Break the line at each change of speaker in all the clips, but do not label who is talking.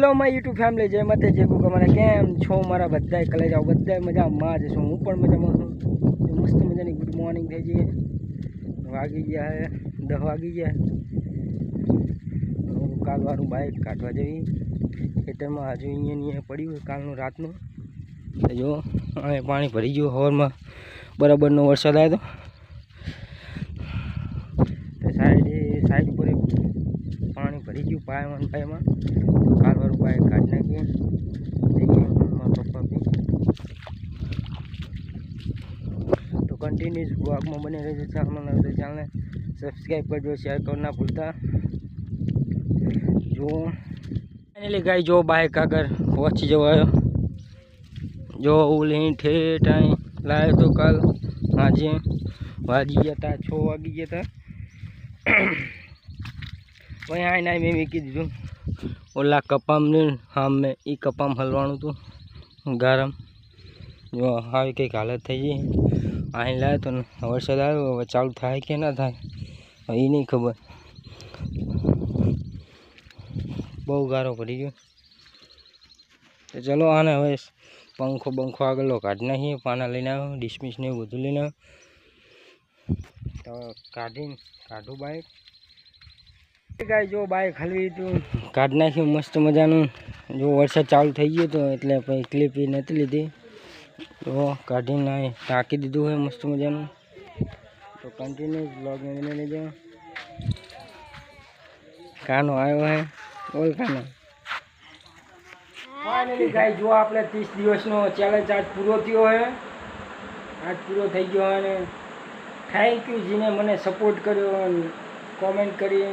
hello my YouTube family જે મતે જે ગુગા મારા કેમ છો મારા બધાએ કલે જાઓ બધા મજામાં જ છું હું પણ મજામાં છું મસ્ત મજાની ગુડ મોર્નિંગ થઈ જઈએ વાગી ગયા હે દસ વાગી ગયા કાલવાનું બાઇક કાઢવા જવી ખેતરમાં હજુ અહીંયા અહીંયા પડ્યું હોય કાલનું રાતનું જો અહીંયા પાણી ભરી ગયું હવારમાં બરાબરનો વરસાદ આવ્યો તો સાઈડ સાઈડ ઉપર पानी भरी गय पाए वन पाए में कालवर पाए काट ना कि तो कंटिन्यूस ब्लॉग में बने रहो चैनल में तो चैनल सब्सक्राइब कर दो शेयर करना भूलता जो फाइनली गाइस जो बाइक अगर वॉच जो है जो उलें थे टाइम लाए तो कल आज वाजी जाता छो वागी जाता વહી આઈ ના મેમી કીધું ઓલા કપામ ને સામે ઈ કપામ હલવાનું તો ગરમ જો હાવ કઈક હાલત થઈ ગઈ આઈ લાય તો વર્ષા દાયો હવે ચાલુ થાય કે ના થાય એની ખબર બહુ ગારો પડી ગયો તો ચલો આને હવે પંખો બંખો આગળો કાઢના હી પાના લઈને આવો ડીશ મિશ ને બોધુલી ના તો કાઢીન કાઢો બાય ગાય જો બાઈક ખલવી તો ગાડી નાખી મસ્ત મજાનું જો વર્ષા ચાલુ થઈ ગયો તો એટલે ભાઈ ક્લિપી નથી લીધી તો ગાડી નાઈ टाकी દીધું હે મસ્ત મજાનું તો કન્ટિન્યુ બ્લોગ મેને લેજો કાનો આવ્યો હે ઓલ કાનો ફાઇનલી ગાય જો આપડે 30 દિવસ નો ચેલેન્જ આજ પૂરો થયો હે આજ પૂરો થઈ ગયો અને થેન્ક યુ જીને મને સપોર્ટ કર્યો કોમેન્ટ કરી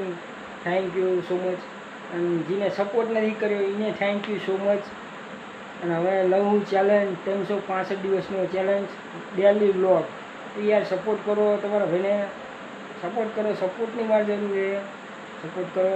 થેન્ક યુ સો મચ અને જેને સપોર્ટ નથી કર્યો એને થેન્ક યુ સો મચ અને હવે નવું ચેલેન્જ ત્રણસો પાંસઠ દિવસનો ચેલેન્જ ડેલી બ્લોગ એ યાર સપોર્ટ કરો તમારા ભાઈને સપોર્ટ કરો સપોર્ટની માર જરૂર છે સપોર્ટ કરો